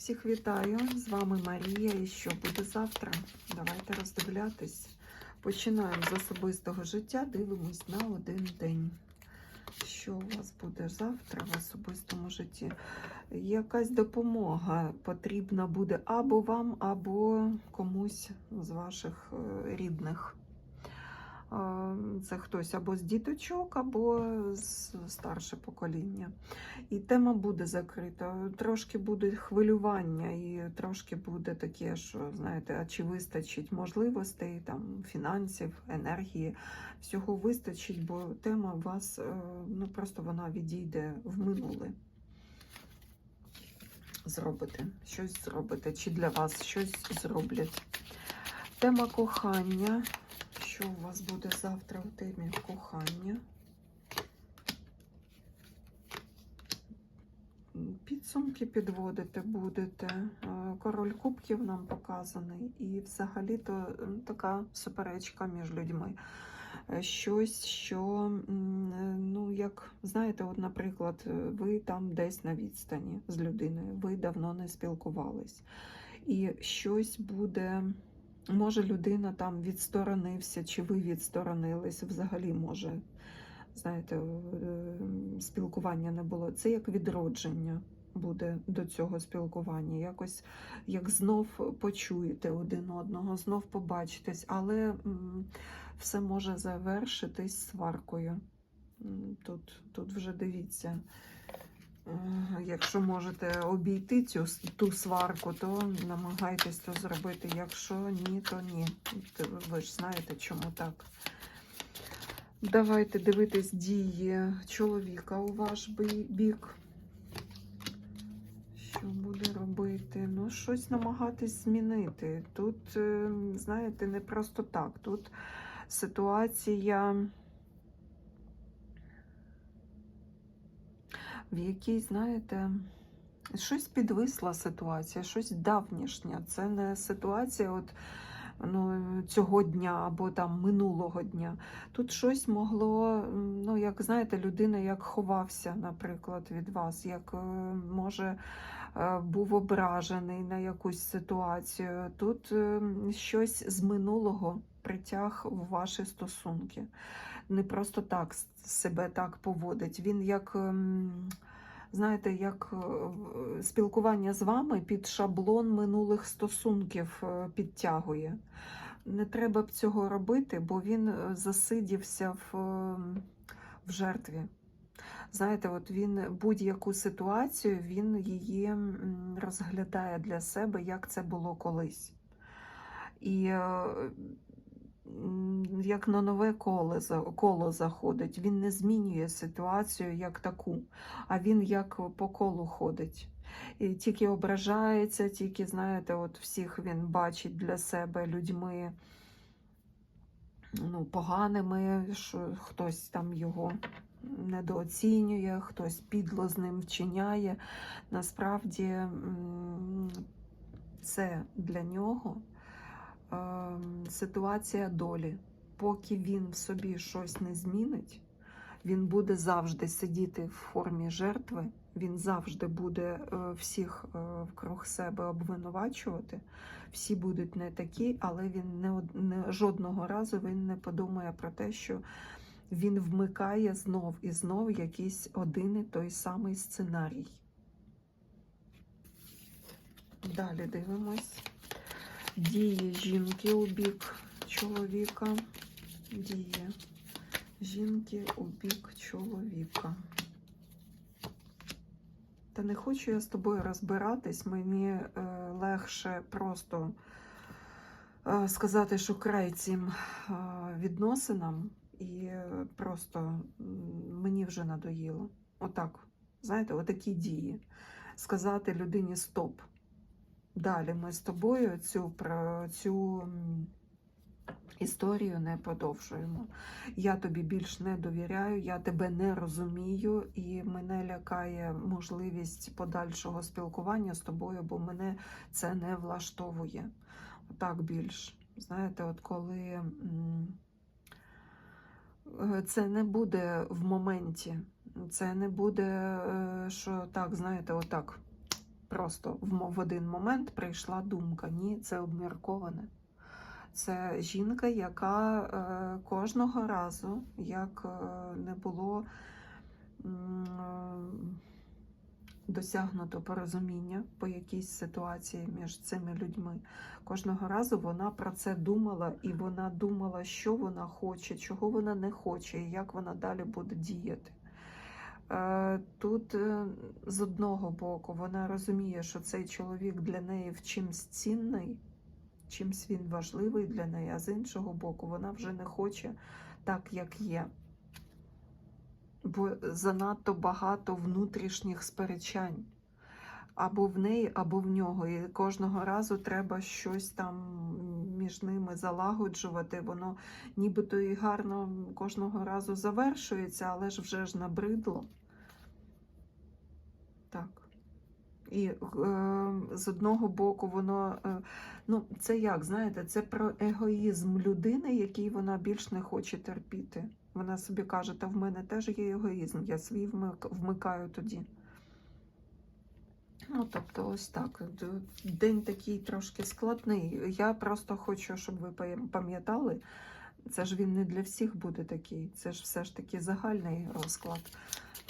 Всіх вітаю! З вами Марія. І що буде завтра? Давайте роздивлятись. Починаємо з особистого життя, дивимось на один день. Що у вас буде завтра в особистому житті? Якась допомога потрібна буде або вам, або комусь з ваших е, рідних. Це хтось або з діточок, або з старше покоління. І тема буде закрита. Трошки буде хвилювання, і трошки буде таке, що знаєте, а чи вистачить можливостей, там, фінансів, енергії. Всього вистачить, бо тема вас е, ну, просто вона відійде в минуле. Зробите, щось зробите, чи для вас щось зроблять. Тема кохання. Що у вас буде завтра в темі кохання? Підсумки підводити будете. Е, Король кубків нам показаний, і взагалі-то така суперечка між людьми. Е, Щось, що, е, ну, як знаєте, от, наприклад, ви там десь на відстані з людиною, ви давно не спілкувались. І щось буде, може, людина там відсторонився, чи ви відсторонились, взагалі може знаєте, е, спілкування не було. Це як відродження буде до цього спілкування. Якось як знов почуєте один одного, знов побачитесь, але все може завершитись сваркою. Тут, тут вже дивіться. Якщо можете обійти цю ту сварку, то намагайтесь це зробити. Якщо ні, то ні. Ви ж знаєте, чому так. Давайте дивитись дії чоловіка у ваш бік. Що буде робити? Ну, щось намагатись змінити. Тут, е, знаєте, не просто так. Тут ситуація, в якій, знаєте, щось підвисла ситуація, щось давнішнє. Це не ситуація, от ну, цього дня або там минулого дня. Тут щось могло, ну, як знаєте, людина як ховався, наприклад, від вас, як е, може був ображений на якусь ситуацію. Тут е, щось з минулого притяг в ваші стосунки. Не просто так себе так поводить. Він як. ем, Знаєте, як е, спілкування з вами під шаблон минулих стосунків е, підтягує. Не треба б цього робити, бо він е, засидівся в, е, в жертві. Знаєте, от він будь-яку ситуацію він її розглядає для себе, як це було колись. І е, як на нове коло, коло заходить, він не змінює ситуацію як таку, а він як по колу ходить. І тільки ображається, тільки, знаєте, от всіх він бачить для себе людьми ну, поганими, що хтось там його недооцінює, хтось підло з ним вчиняє. Насправді це для нього ем, ситуація долі. Поки він в собі щось не змінить, він буде завжди сидіти в формі жертви, він завжди буде е, всіх е, вкруг себе обвинувачувати. Всі будуть не такі, але він не, не жодного разу він не подумає про те, що він вмикає знов і знов якийсь один і той самий сценарій. Далі дивимось. Дії жінки у бік чоловіка. Дії жінки у бік чоловіка. Та не хочу я з тобою розбиратись. Мені е, легше просто е, сказати, що край цим е, відносинам, і е, просто мені вже надоїло. Отак, знаєте, отакі дії. Сказати людині стоп. Далі ми з тобою цю, цю історію не продовжуємо. Я тобі більш не довіряю, я тебе не розумію, і мене лякає можливість подальшого спілкування з тобою, бо мене це не влаштовує. Так більш. Знаєте, от коли це не буде в моменті, це не буде, е, що так, знаєте, отак. просто в, один момент прийшла думка. Ні, це обмірковане. Це жінка, яка е, кожного разу, як е, не було е, досягнуто порозуміння по якійсь ситуації між цими людьми, кожного разу вона про це думала, і вона думала, що вона хоче, чого вона не хоче, і як вона далі буде діяти. Е, Тут е, з одного боку вона розуміє, що цей чоловік для неї в чимсь цінний, чимсь він важливий для неї, а з іншого боку, вона вже не хоче так, як є. Бо занадто багато внутрішніх сперечань. Або в неї, або в нього. І кожного разу треба щось там між ними залагоджувати. Воно нібито і гарно кожного разу завершується, але ж вже ж набридло. Так. І е, з одного боку, воно, е, ну, це як, знаєте, це про егоїзм людини, який вона більш не хоче терпіти. Вона собі каже, та в мене теж є егоїзм, я свій вмик- вмикаю тоді. Ну, тобто, ось так. День такий трошки складний. Я просто хочу, щоб ви пам'ятали, це ж він не для всіх буде такий. Це ж все ж таки загальний розклад.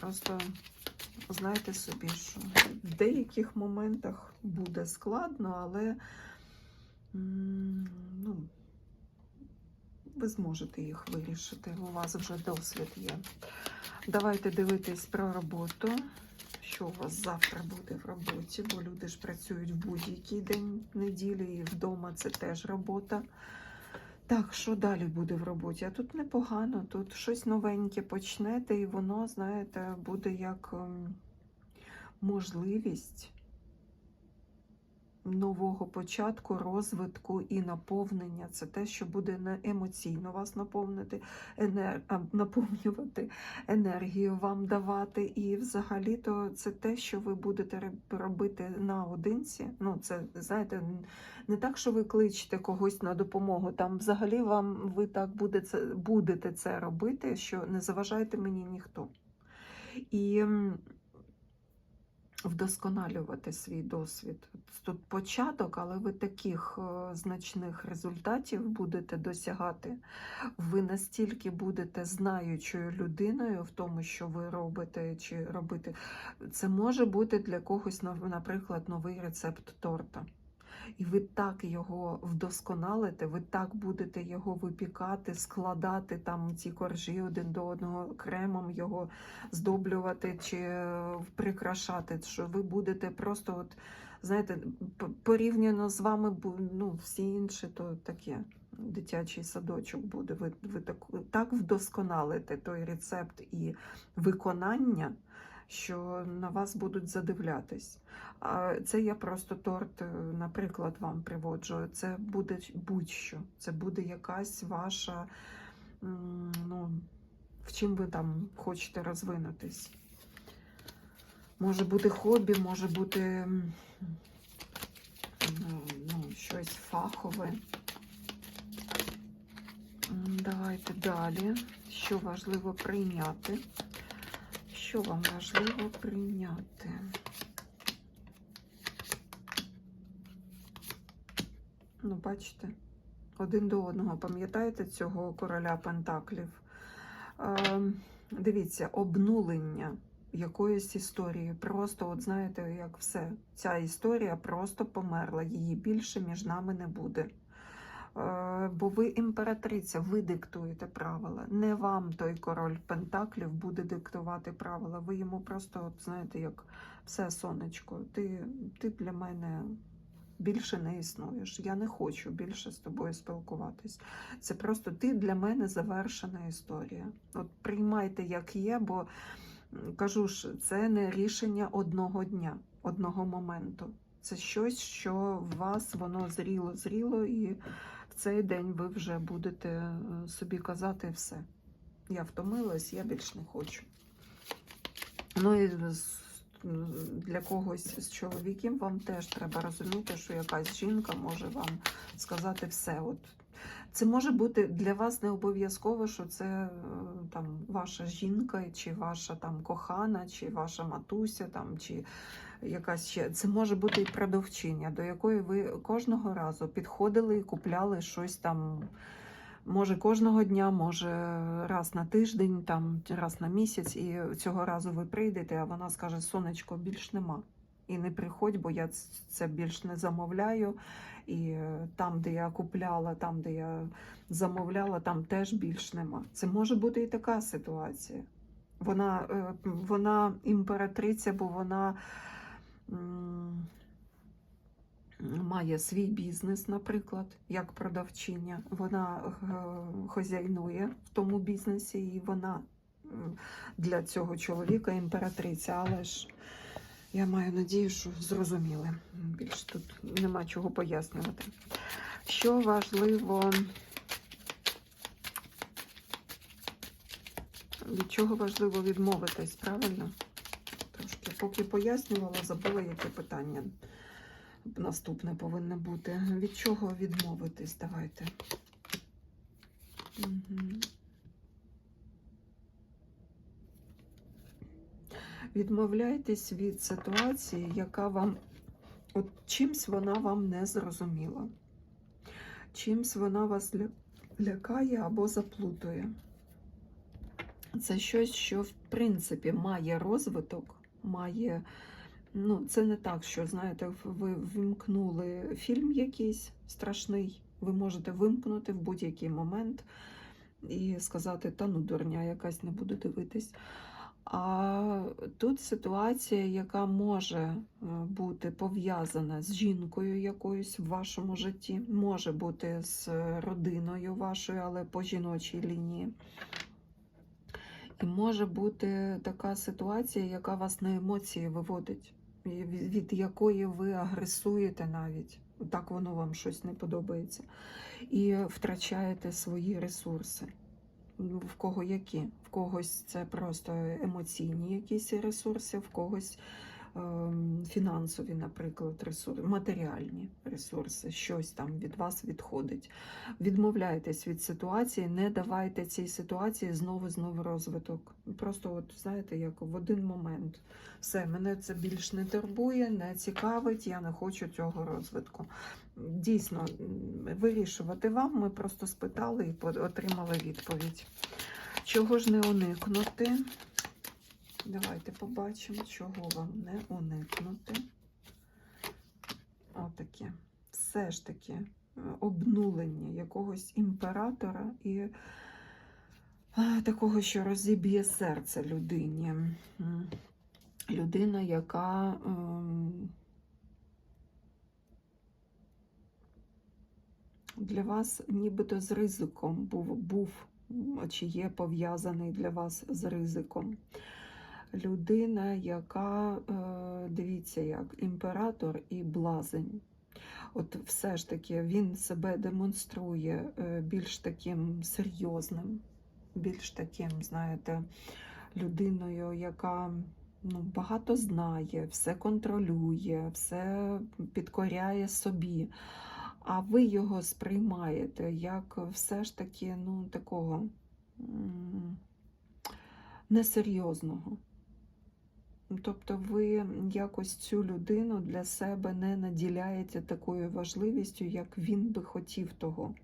Просто знайте собі, що в деяких моментах буде складно, але ну, ви зможете їх вирішити. У вас вже досвід є. Давайте дивитись про роботу. Що у вас завтра буде в роботі, бо люди ж працюють в будь-який день неділі, і вдома це теж робота. Так, що далі буде в роботі? А тут непогано, тут щось новеньке почнете, і воно, знаєте, буде як ем, можливість нового початку, розвитку і наповнення. Це те, що буде емоційно вас наповнити, енер... наповнювати, енергію вам давати. І взагалі-то це те, що ви будете робити наодинці. Ну, це, знаєте, не так, що ви кличете когось на допомогу. Там взагалі вам ви так буде це, будете це робити, що не заважайте мені ніхто. І вдосконалювати свій досвід. Тут початок, але ви таких е, значних результатів будете досягати. Ви настільки будете знаючою людиною в тому, що ви робите чи робите. Це може бути для когось, наприклад, новий рецепт торта. І ви так його вдосконалите, ви так будете його випікати, складати там ці коржі один до одного, кремом його здоблювати чи е, прикрашати, що ви будете просто, от, знаєте, порівняно з вами, ну, всі інші, то таке. Дитячий садочок буде. Ви, ви так, так вдосконалите той рецепт і виконання, що на вас будуть задивлятись. А Це я просто торт, е, наприклад, вам приводжу. Це буде будь-що. Це буде якась ваша, ну, в чим ви там хочете розвинутись. Може бути хобі, може бути ну, ну, щось фахове. Давайте далі. Що важливо прийняти? Що вам важливо прийняти? Ну, бачите, один до одного. Пам'ятаєте цього короля Пентаклів? Е, дивіться, обнулення якоїсь історії. Просто, от знаєте, як все. Ця історія просто померла. Її більше між нами не буде. Е, бо ви імператриця, ви диктуєте правила. Не вам той король Пентаклів буде диктувати правила. Ви йому просто, от, знаєте, як все, сонечко, ти, ти для мене більше не існуєш. Я не хочу більше з тобою спілкуватись. Це просто ти для мене завершена історія. От приймайте, як є, бо кажу ж, це не рішення одного дня, одного моменту. Це щось, що в вас воно зріло, зріло, і цей день ви вже будете е, собі казати все. Я втомилась, я більш не хочу. Ну і для когось з чоловіків вам теж треба розуміти, що якась жінка може вам сказати все. От це може бути для вас не обов'язково, що це е, там ваша жінка, чи ваша там кохана, чи ваша матуся, там, чи якась ще це може бути і продавчиня, до якої ви кожного разу підходили і купляли щось там. Може кожного дня, може раз на тиждень, там раз на місяць, і цього разу ви прийдете, а вона скаже: Сонечко, більш нема. І не приходь, бо я це більш не замовляю. І е, там, де я купляла, там, де я замовляла, там теж більш нема. Це може бути і така ситуація. Вона, е, вона імператриця, бо вона має свій бізнес, наприклад, як продавчиня. Вона е, хазяйнує в тому бізнесі, і вона для цього чоловіка імператриця. Але ж я маю надію, що зрозуміли. Більш тут нема чого пояснювати. Що важливо, від чого важливо відмовитись, правильно? Поки пояснювала, забула, яке питання наступне повинно бути. Від чого відмовитись? Давайте. Угу. Відмовляйтесь від ситуації, яка вам от чимсь вона вам не зрозуміла. Чимсь вона вас лякає або заплутує. Це щось, що в принципі має розвиток, має. Ну, це не так, що знаєте, ви вимкнули фільм якийсь страшний. Ви можете вимкнути в будь-який момент і сказати, та ну дурня, якась не буду дивитись. А тут ситуація, яка може е, бути пов'язана з жінкою якоюсь в вашому житті, може бути з родиною вашою, але по жіночій лінії. Може бути така ситуація, яка вас на емоції виводить, від якої ви агресуєте навіть. Так воно вам щось не подобається. І втрачаєте свої ресурси. В кого які? В когось це просто емоційні якісь ресурси, в когось фінансові, наприклад, ресурси, матеріальні ресурси, щось там від вас відходить. Відмовляйтесь від ситуації, не давайте цій ситуації знову знову розвиток. Просто, от знаєте, як в один момент. Все, мене це більш не турбує, не цікавить, я не хочу цього розвитку. Дійсно, вирішувати вам. Ми просто спитали і отримали відповідь. Чого ж не уникнути? Давайте побачимо, чого вам не уникнути. Отаке. Все ж таки е, обнулення якогось імператора і е, такого, що розіб'є серце людині. Людина, яка ем, для вас нібито з ризиком був, був чи є пов'язаний для вас з ризиком. Людина, яка, е, дивіться, як імператор і блазень. От все ж таки він себе демонструє е, більш таким серйозним, більш таким, знаєте, людиною, яка ну, багато знає, все контролює, все підкоряє собі. А ви його сприймаєте як все ж таки ну, такого несерйозного. Тобто ви якось цю людину для себе не наділяєте такою важливістю, як він би хотів того,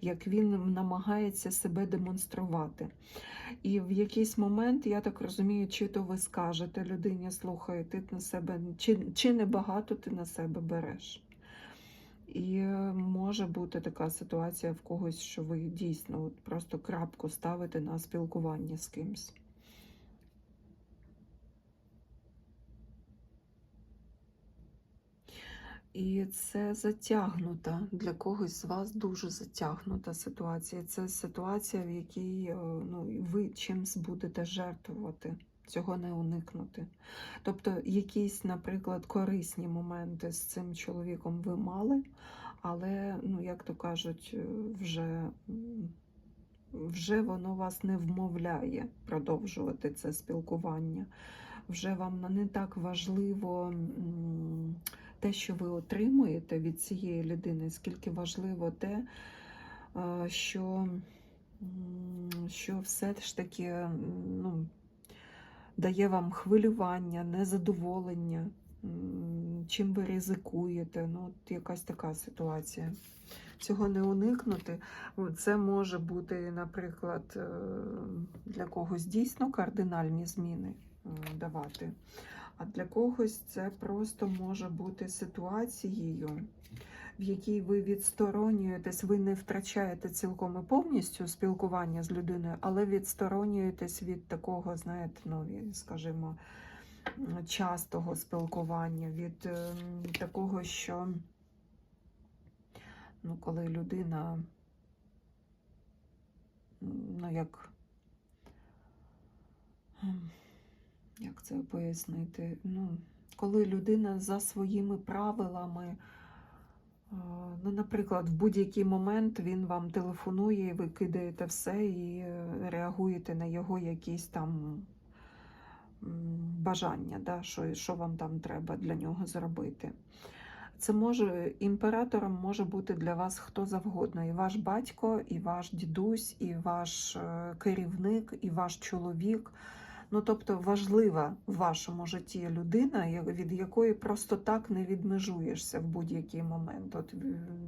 як він намагається себе демонструвати. І в якийсь момент, я так розумію, чи то ви скажете людині, слухай, ти на себе, чи, чи небагато ти на себе береш. І може бути така ситуація в когось, що ви дійсно от просто крапку ставите на спілкуванні з кимсь. І це затягнута для когось з вас дуже затягнута ситуація. Це ситуація, в якій е, ну, ви чимсь будете жертвувати. Цього не уникнути. Тобто, якісь, наприклад, корисні моменти з цим чоловіком ви мали, але, ну, як то кажуть, е, вже, вже воно вас не вмовляє продовжувати це спілкування. Вже вам не так важливо. Те, що ви отримуєте від цієї людини, скільки важливо те, е, що, що все ж таки ну, дає вам хвилювання, незадоволення, чим ви ризикуєте. Ну, от якась така ситуація. Цього не уникнути. Це може бути, наприклад, е, для когось дійсно кардинальні зміни е, давати. А для когось це просто може бути ситуацією, в якій ви відсторонюєтесь, ви не втрачаєте цілком і повністю спілкування з людиною, але відсторонюєтесь від такого, знаєте, ну, скажімо, частого спілкування, від ем, такого, що ну, коли людина, ну, як, ем, як це пояснити? Ну, коли людина за своїми правилами, ну, наприклад, в будь-який момент він вам телефонує, ви кидаєте все і е, реагуєте на його якісь там бажання, да, що, що вам там треба для нього зробити. Це може імператором може бути для вас хто завгодно, і ваш батько, і ваш дідусь, і ваш е, керівник, і ваш чоловік. Ну, тобто важлива в вашому житті людина, від якої просто так не відмежуєшся в будь-який момент. От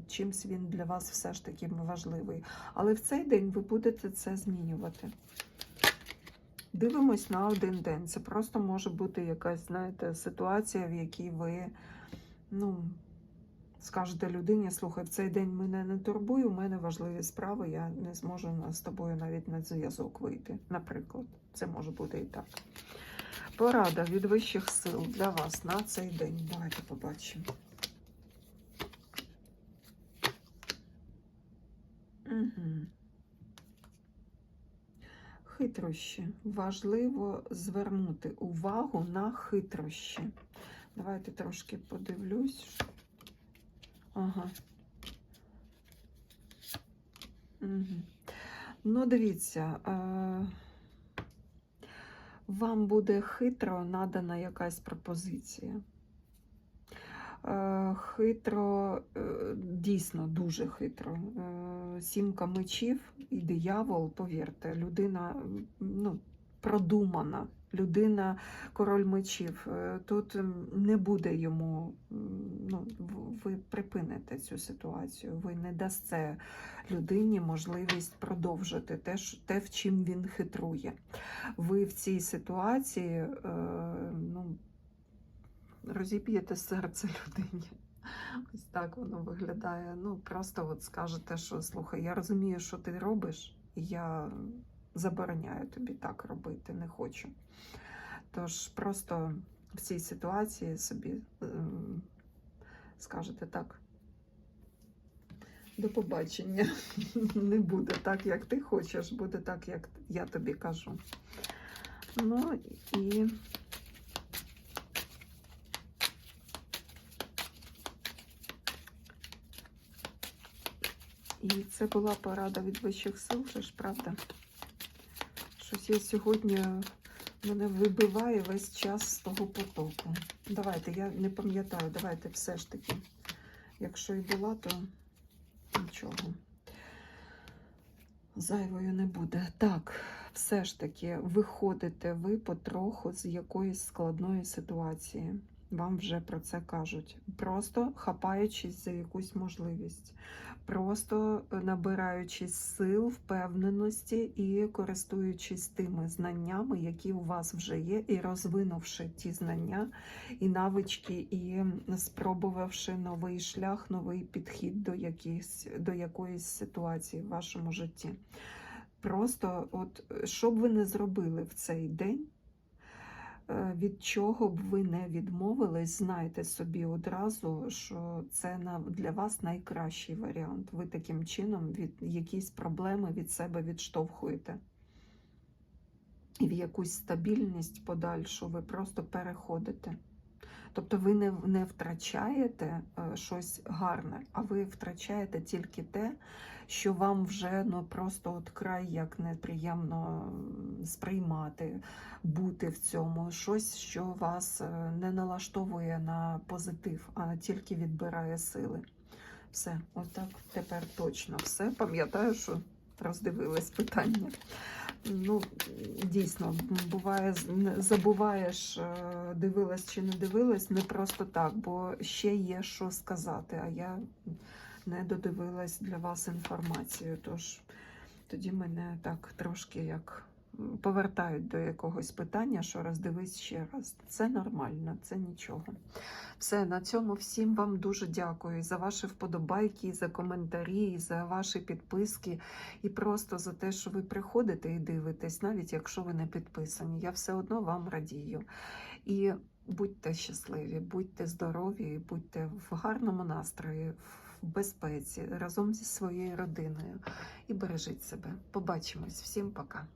чимсь він для вас все ж таки важливий. Але в цей день ви будете це змінювати. Дивимось на один день. Це просто може бути якась, знаєте, ситуація, в якій ви, ну, скажете людині, слухай, в цей день мене не турбує, у мене важливі справи, я не зможу з тобою навіть на зв'язок вийти. Наприклад, це може бути і так. Порада від вищих сил для вас на цей день. Давайте побачимо. Угу. Хитрощі. Важливо звернути увагу на хитрощі. Давайте трошки подивлюсь. Ага. Угу. Ну, дивіться, вам буде хитро надана якась пропозиція. Хитро, е, дійсно дуже хитро. Е, Сімка мечів і диявол, повірте, людина ну, продумана, людина король мечів. Е, Тут не буде йому, ну, ви припините цю ситуацію, ви не дасте людині можливість продовжити те, те в чим він хитрує. Ви в цій ситуації е, ну, розіб'єте серце людині. Ось так воно виглядає. Ну, просто от скажете, що слухай, я розумію, що ти робиш, я забороняю тобі так робити, не хочу. Тож просто в цій ситуації собі ем, скажете так. До побачення. Не буде так, як ти хочеш, буде так, як я тобі кажу. Ну і І це була порада від вищих сил, ж правда. Щось я сьогодні мене вибиває весь час з того потоку. Давайте, я не пам'ятаю, давайте все ж таки. Якщо і була, то нічого. Зайвою не буде. Так, все ж таки, виходите ви потроху з якоїсь складної ситуації. Вам вже про це кажуть. Просто хапаючись за якусь можливість, просто набираючись сил, впевненості і користуючись тими знаннями, які у вас вже є, і розвинувши ті знання і навички, і спробувавши новий шлях, новий підхід до, якихось, до якоїсь ситуації в вашому житті. Просто, от що б ви не зробили в цей день, е, від чого б ви не відмовились, знайте собі одразу, що це для вас найкращий варіант. Ви таким чином від якісь проблеми від себе відштовхуєте. І в якусь стабільність подальшу ви просто переходите. Тобто ви не, не втрачаєте е, щось гарне, а ви втрачаєте тільки те, що вам вже ну, просто от край як неприємно сприймати, бути в цьому, щось, що вас е, не налаштовує на позитив, а тільки відбирає сили. Все, отак тепер точно все. Пам'ятаю, що роздивились питання. Ну, дійсно, буває, забуваєш, е, дивилась чи не дивилась, не просто так, бо ще є що сказати, а я не додивилась для вас інформацію. Тож тоді мене так трошки як повертають до якогось питання, що роздивись ще раз. Це нормально, це нічого. Все, на цьому всім вам дуже дякую за ваші вподобайки, за коментарі, за ваші підписки, і просто за те, що ви приходите і дивитесь, навіть якщо ви не підписані. Я все одно вам радію. І будьте щасливі, будьте здорові, будьте в гарному настрої, в безпеці разом зі своєю родиною. І бережіть себе. Побачимось. Всім пока.